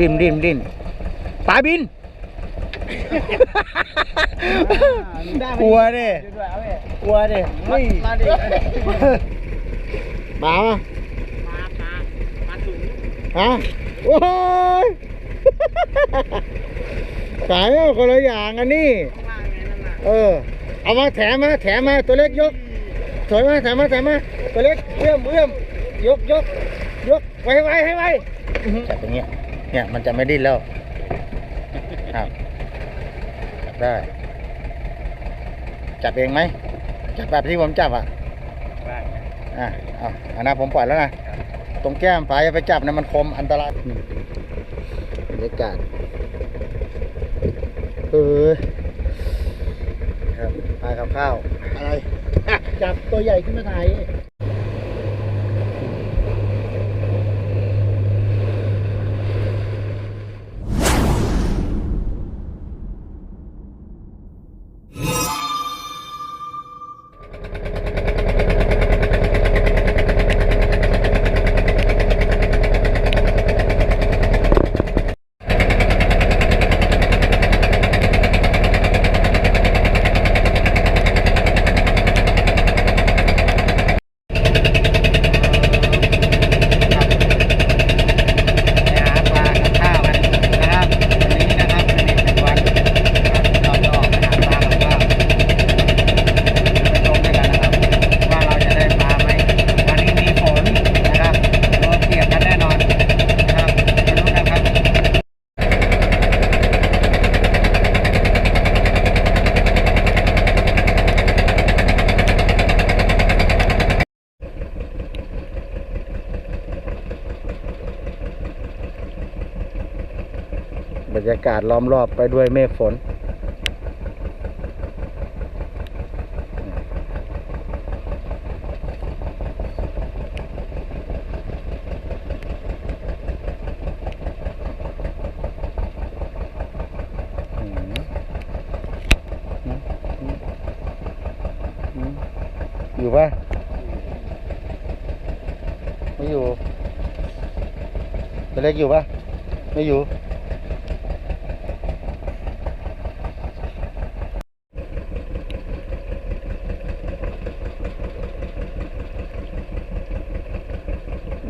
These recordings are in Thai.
ดิ้นดิ้นดิ้นปลาบินกลัวดิกลัวดิเฮ้ยมาดิมาปะมาปลาปลาถุงฮะโอ้ยขายเอาคนละอย่างอันนี้ข้างล่างไงนั่นน่ะเออ เอามาแถมมาแถมมาตัวเล็กยกถอยมาแถมมาแถมมาตัวเล็กเอื้อมเอื้อมยกยกยกไว้ไว้ให้ไว้จับอย่างเงี้ย เนี่ยมันจะไม่ดิ้นแล้วครับจับได้ จับเองไหมจับแบบที่ผมจับอะได้อะเอาอันนั้นผมปล่อยแล้วนะตรงแก้มปลาอย่าไปจับนะมันคมอันตรายบรรยากาศเออครับปลากับข้าว อะไร จับตัวใหญ่ขึ้นมาถ่ายไปหาปลากับข้าวกันนะครับวันนี้นะครับเป็นอีกหนึ่งวันเราจะออกไปหาปลากับข้าวไปชมด้วยกันนะครับ ว่าเราจะได้ปลาไหมวันนี้มีฝนนะครับรถเปียกกันแน่นอนนะครับไม่รู้นะครับ บรรยากา ศล้อมรอบไปด้วยเมฆฝน อยู่ปะไม่อยู่ตัวเล็กอยู่ปะไม่อยู่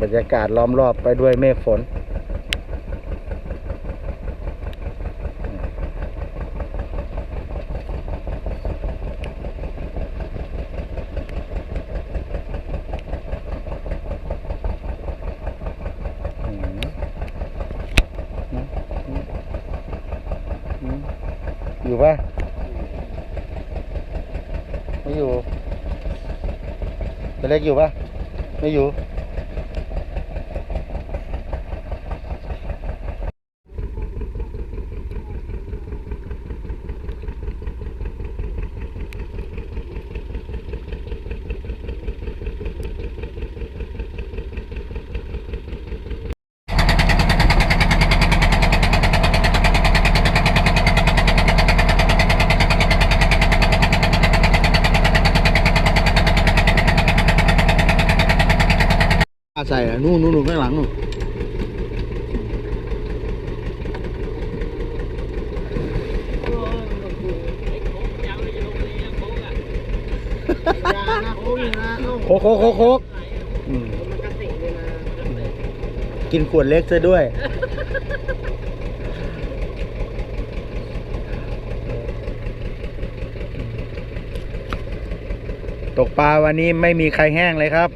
บ รรยากาศล้อมรอบไปด้วยเมฆฝน อยู่ปะไม่อยู่ตัวเล็กอยู่ปะไม่อยู่ นู่นนู่นนู่นข้างหลังนู่นโคกโคกโคกโคกอืมกินขวดเล็กซะด้วย ตกปลาวันนี้ไม่มีใครแห้งเลยครับ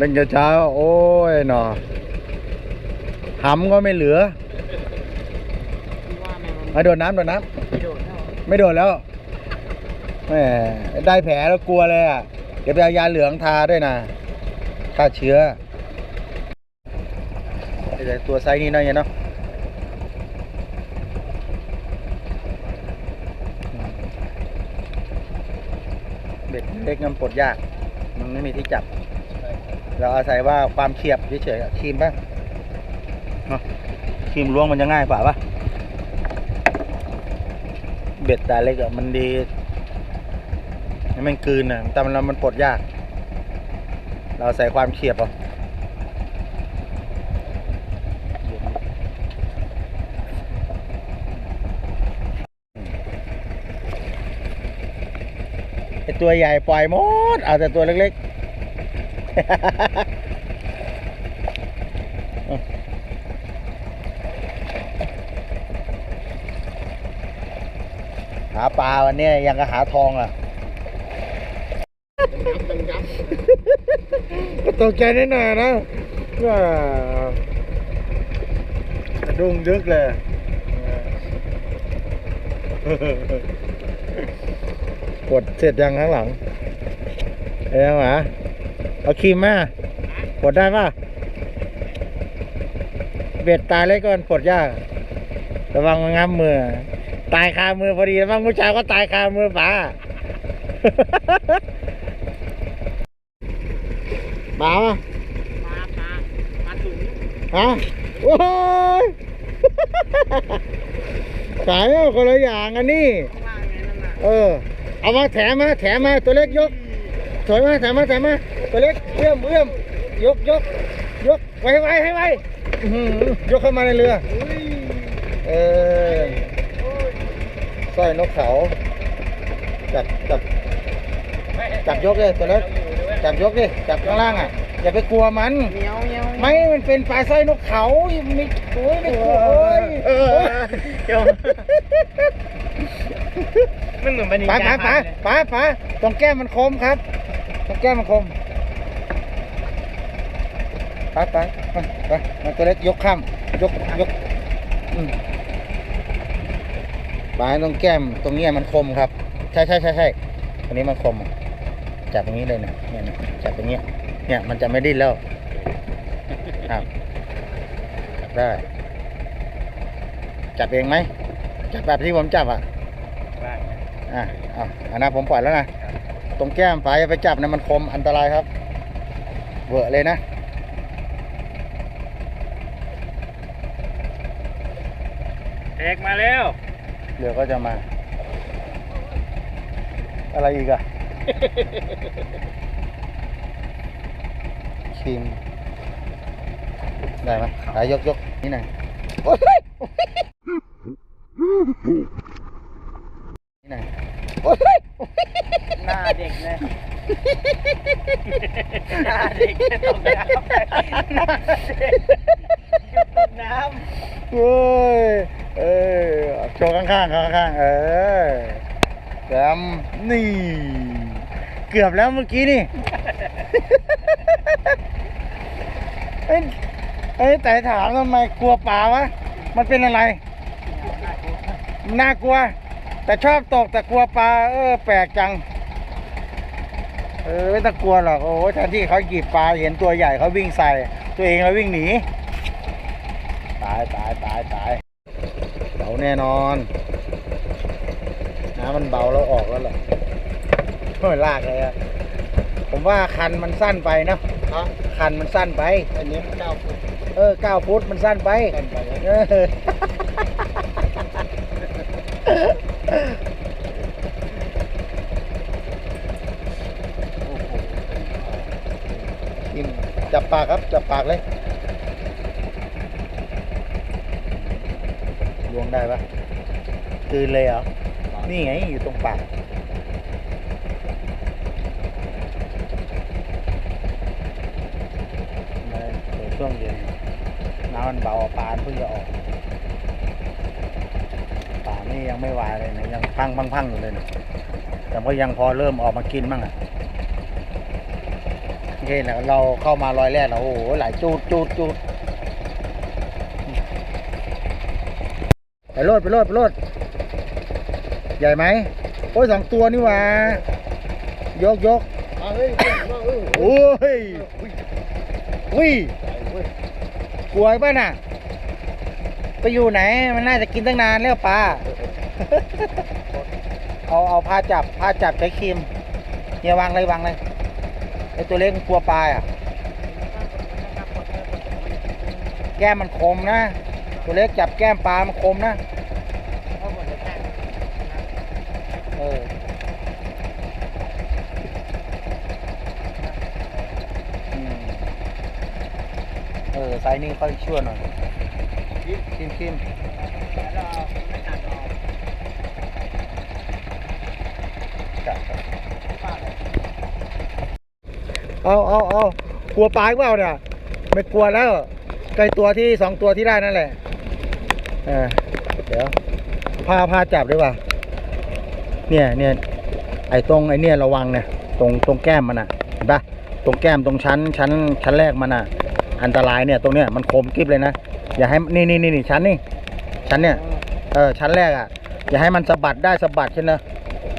ตั้งแต่เช้าโอ้ยหนอหำก็ไม่เหลือมาโดดน้ำโดดน้ำไม่โดดแล้วแหมได้แผลแล้วกลัวเลยอะเดี๋ยวไปเอายาเหลืองทาด้วยนะฆ่าเชื้อแต่ตัวไซส์นี้นาะเนี่ยเนาะเบ็ดเล็กมันปลดยาก มันไม่มีที่จับ เราอาศัยว่าความเฉียบเฉยๆครีมป่ะครีมล้วงมันจะง่ายกว่าป่ะเบ็ดตาเล็กอะมันดีมันกืนน่ะแต่มันมันปลดยาก เราใส่ความเฉียบอะตัวใหญ่ปล่อยหมด เอาแต่ตัวเล็กๆ หาปลาวันนี้ยังก็หาทองอะยังยับก็ตกใจนิดหน่อยนะว่าสะดุ้งดึกเลยกดเสร็จยังข้างหลังเอ้ยหมา เอาครีมมากดได้ป่ะเบ็ดตายเลยก่อนกดยาก ระวังมันงับมือ ตายคามือพอดีระวังผู้ชายก็ตายคามือป๋าหมาปะปลาปลาปลาถุงฮะโอ้ยขายเอาคนละอย่างอันนี้ ข้างล่างไงนั่นน่ะเออ เอามาแถมมาแถมมาตัวเล็กยก ถอยมาแถมมาแถมมา ตัวเล็กเอื้อมเอื้อมยกยกยกไว้ไว้ให้ไว้อื้อหือยกเข้ามาในเรืออุ้ยเออสร้อยนกเขาจับจับจับยกเลยตัวเล็กจับยกดิจับข้างล่างอะอย่าไปกลัวมัน เหนียวเหนียวไม่ มันเป็นปลาสร้อยนกเขาไม่โอ้ยไม่กลัวโอ้ยเออเดี๋ยวมันเหมือนบันป๋าป๋าป๋าป๋าป๋าตรงแก้มมันคมครับตรงแก้มมันคม ป๋าป๋าไปไปมาตัวเล็กยกข้ามยกยกอืมป๋าตรงแก้มตรงเนี้ยมันคมครับ ใช่ใช่ใช่ใช่ตรงนี้มันคม จับตรงนี้เลยเนี่ยเนี่ยเนี่ยจับตรงเนี้ยเนี่ยมันจะไม่ดิ้นแล้วครับจับได้ จับเองไหมจับแบบที่ผมจับอะอะเอาอันนั้นผมปล่อยแล้วนะตรงแก้มป๋าอย่าไปจับนะมันคมอันตรายครับเวอะเลยนะ เอกมาแล้วเรือก็จะมา อะไรอีกอะชิม ได้ไหมขายกยกนี่หน่อยโอ้ยนี่หน่อยโอ้ยหน้าเด็กเลยหน้าเด็กจะตกน้ำหน้าเด็กจะตกน้โอ้ยเออ โชว์ข้างๆข้างๆเออแซมนี่ เกือบแล้วเมื่อกี้นี่เอ้ยเอ้ยแต่ถามทำไมกลัวปลาวะ มันเป็นอะไร น่ากลัว แต่ชอบตกแต่กลัวปลาเออแปลกจัง เออไม่ต้องกลัวหรอกโอ้แทนที่เขาหยิบปลาเห็นตัวใหญ่เขาวิ่งใส่ ตัวเองแล้ววิ่งหนี ตายตายตายตาย แน่นอนน้ำมันเบาแล้วออกแล้วเหรอโอ้ยลากเลยอะผมว่าคันมันสั้นไปเนอะำฮะคันมันสั้นไป อันนี้เก้าฟุตเออเก้าฟุตมันสั้นไปกันไปแล้วเออกินจับปากครับ จับปากเลย ล้วงได้ปะคืนเลยเหรอ นี่ไงอยู่ตรงปากมาช่วงเย็นน้ำมันเบาปลาเพิ่งจะออกป่านี่ยังไม่วายเลยนะยังพังพังพังอยู่เลยนะแต่ก็ยังพอเริ่มออกมากินบ้างอะนี่แหละเราเข้ามารอยแรกแล้วโอ้โหหลายจูดจูดจูดไป โลดไปโลดไปโลดใหญ่ไหมโอ้ยสองตัวนี่หว่ายกยกเฮ้ยว่าเออโอ้ยอุ้ยกลัวป่ะน่ะ ไปอยู่ไหน มันน่าจะกินตั้งนานแล้วปลาเอาเอาผ้าจับผ้าจับใช้ครีมเฮียวางเลยวางเลยไอตัวเล็กมันกลัวปลาอะ แก้มมันคมนะ ตัวเล็กจับแก้มปลามันคมนะเอออืมเออไซส์นี้ค่อยชั่วหน่อยคิมคิมจับครับเอาเอาเอากลัวปลาหรือเปล่าเนี่ยไม่กลัวแล้วไกลตัวที่สองตัวที่ได้นั่นแหละเออเดี๋ยวพาพาจับด้วยว่ะเนี่ยเนี่ยไอ้ตรงไอ้เนี่ยระวังเนี่ยตรงตรงแก้มมันอะเห็นปะตรงแก้มตรงชั้นชั้นชั้นแรกมันอะ อันตรายเนี่ยตรงเนี้ยมันคมกริบเลยนะอย่าให้นี่นี่นี่นี่ชั้นนี่ชั้นเนี่ยเออชั้นแรกอะอย่าให้มันสะบัดได้สะบัดใช่ไหม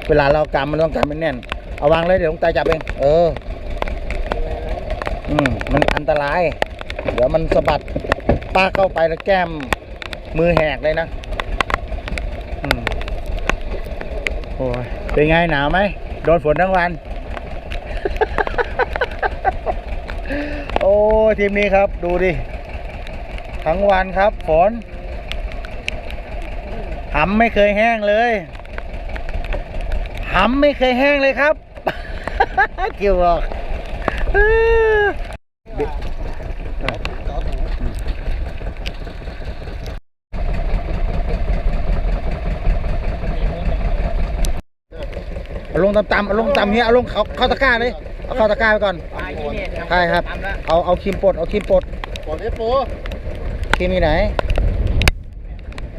เวลาเรากำมันต้องกำเป็นแน่นเอาวางเลยเดี๋ยวลงตาจับเองเออ อืมมันอันตราย เดี๋ยวมันสะบัดป้าเข้าไปแล้วแก้ม มือแหกเลยนะโอ้ยเป็นไงหนาวไหม โดนฝนทั้งวัน โอ้ทีมนี้ครับ ดูดิ ทั้งวันครับฝนหำไม่เคยแห้งเลยหำไม่เคยแห้งเลยครับ เกี่ยวบอก เอาลงต่ำๆเอาลงต่ำเนี้ยเอาลงเขาเข้าตะกร้าเลยเอาเข้าตะกร้าไปก่อนปลายี่เนี่ยใช่ครับทำแล้วเอาเอาครีมปลดเอาครีมปลดปลดไอ้ปูครีมมีไหน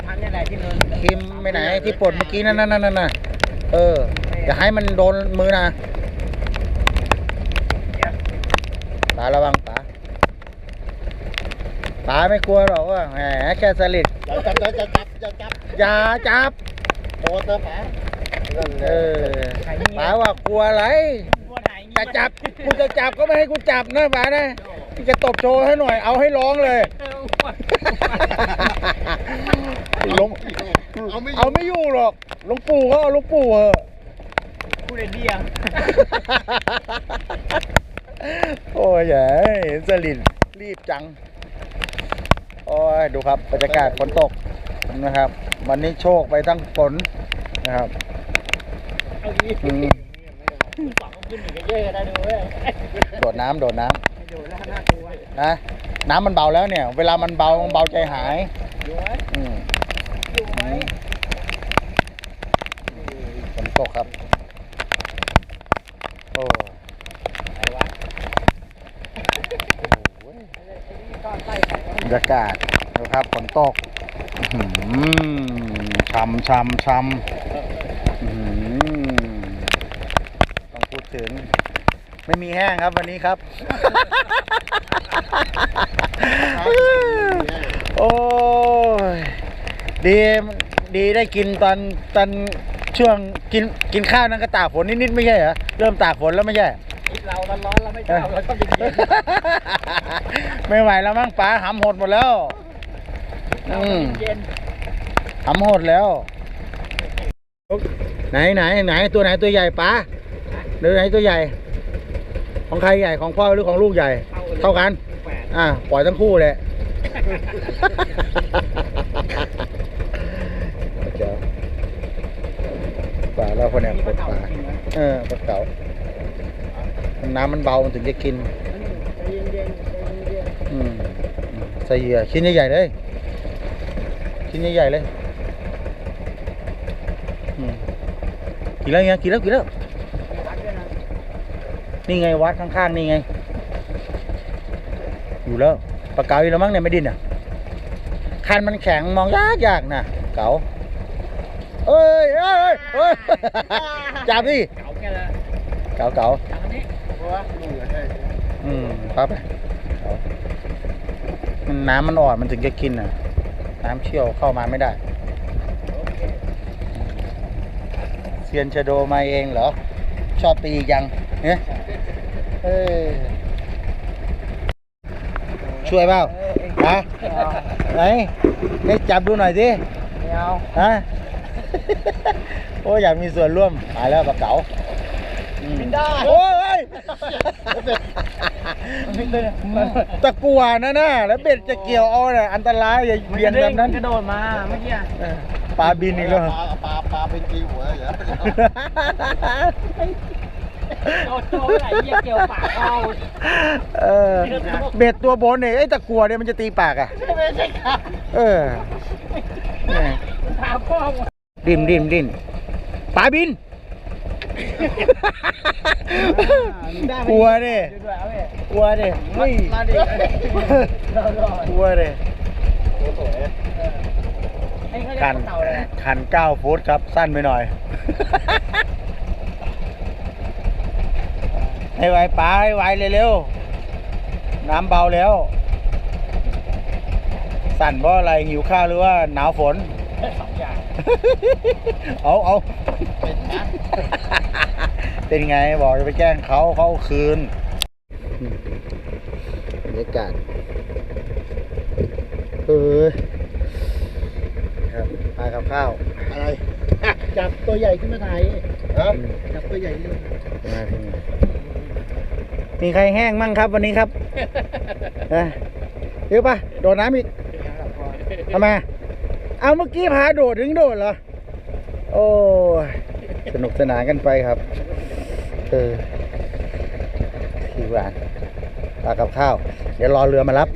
ทำยังไงที่เนินครีมไปไหนที่ปลดเมื่อกี้นั่นนั่นนั่นน่ะเอออย่าให้มันโดนมือนะปาระวังปาปาไม่กลัวหรอกว่าแหมแค่สลิดอย่าจับอย่าจับอย่าจับอย่าจับโดนเติมแผลนั่นแห เอละอปาว่ากลัวอะไรบัวไหนจะจับกูจะจับก็ไม่ให้กูจับนะป๋านะที่จะตบโชว์ให้หน่อย เอาให้ร้องเลยลงเอาไม่เอาไม่อยู่หรอกหลวงปู่ก็เอาหลวงปู่เหอะพูดเดียวโอ้ยอย่าเห็นสลิดรีบจัง โอ้ย ดูครับบรรยากาศฝนตกนะครับ วันนี้โชคไปทั้งฝนนะครับ โดดน้ำโดดน้ไม่ดูแล้วน่ากลัวำนะน้ำมันเบาแล้วเนี่ย เวลามันเบามันเบาใจหายฝนตกครับ โอ้ไหนวะโหก้อนไส้ไข่บรรยากาศนะครับฝนตกอื้ำช่ำช่ำอื้อหือต้องพูด ถึง ไม่มีแห้งครับวันนี้ครับ โอ้ยดีดีได้กินตอนตอนช่วงกินกินข้าวนั่นก็ตากฝนนิดๆไม่ใช่เหรอเริ่มตากฝนแล้วไม่ใช่คิดเราร้อนๆเราไม่ชอบเราชอบเย็นไม่ไหวแล้วมั้งป๋าหำหดหมดแล้วๆเราอืมเย็นหำหดแล้ว ไหนไหนไหนตัวไหนตัวใหญ่ป๋า หรือไหนตัวใหญ่ ของใครใหญ่ของพ่อหรือของลูกใหญ่ เท่ากันแปดอ่าปล่อยทั้งคู่เลยเจ้าป่าเราคนเนี่ยปลดป่าเออปลดเก่าน้ำมันเบามันถึงจะกินเย็นๆเย็นๆอืมใส่เหยื่อชิ้นใหญ่ๆเลยชิ้นใหญ่ๆเลยอืมกินแล้วไงกินแล้วกินแล้วพักด้วยนะ นี่ไงวัดข้างๆนี่ไง อยู่แล้วปลาเก๋าอยู่แล้วมั้งเนี่ยไม่ดิ้นอะคันมันแข็งมองยากยากๆนะเก๋าเอ้ยเอ้ยเอ้ยจับดิเก่าแค่ละเก๋าเก๋าทางนี้เพราะว่าเหนื่อยให้อืมครับไปเก๋ามันน้ำมันอ่อนมันถึงจะกินอะ น้ำเชี่ยวเข้ามาไม่ได้เซียนชะโดมาเองเหรอ ชอบตียังเนี่ย เออช่วยเปล่าฮะไหนให้จับดูหน่อยสิไม่เอาฮะ โอ้ยอยากมีส่วนร่วมตายแล้วปลาเก๋าอืมบินได้โอ้ยบินเลยตะกัวนะน่ะแล้วเบ็ดจะเกี่ยวเอาน่ะอันตรายอย่าเบียนแบบนั้นกระโดดมาเมื่อกี้เออปลาบินอีกแล้วปลาปลาปลาเป็นกีหัวอย่า โดดโดดไหลเยี่ยเกี่ยวปากเอาเออเบ็ดตัวบนเนี่ยไอ้ตะกัวเนี่ยมันจะตีปากอะไม่ใช่ครับเออแหม่ถามพ่อดิ้นดิ้นดิ้นปลาบินกลัวดิด้วยเอาเว้ยกลัวดิเฮ้ยมาดิเรารอกลัวดิตัวสวยไอ้เขาเรียคันกเต่าเลยนะคันเก้าฟุตครับสั้นไปหน่อย ให้ไวป้าให้ไวเร็วๆน้ำเบาแล้ว สั่นเพราะอะไรหิวข้าวหรือว่าหนาวฝนสองอย่างเอาเอาเป็นนะเป็นไงบอกจะไปแกล้งเขาเขาเอาคืนบรรยากาศเออครับมากับข้าวอะไรจับตัวใหญ่ขึ้นมาถ่ายฮะจับตัวใหญ่ขึ้นมาถ่าย มีใครแห้งมั่งครับวันนี้ครับเอ้ยเดี๋ยวปะโดดน้ำอีกทำไมเอาเมื่อกี้พาโดดถึงโดดเหรอ โอ้ยสนุกสนานกันไปครับ เออที่หวานปลากับข้าว เดี๋ยวรอเรือมารับ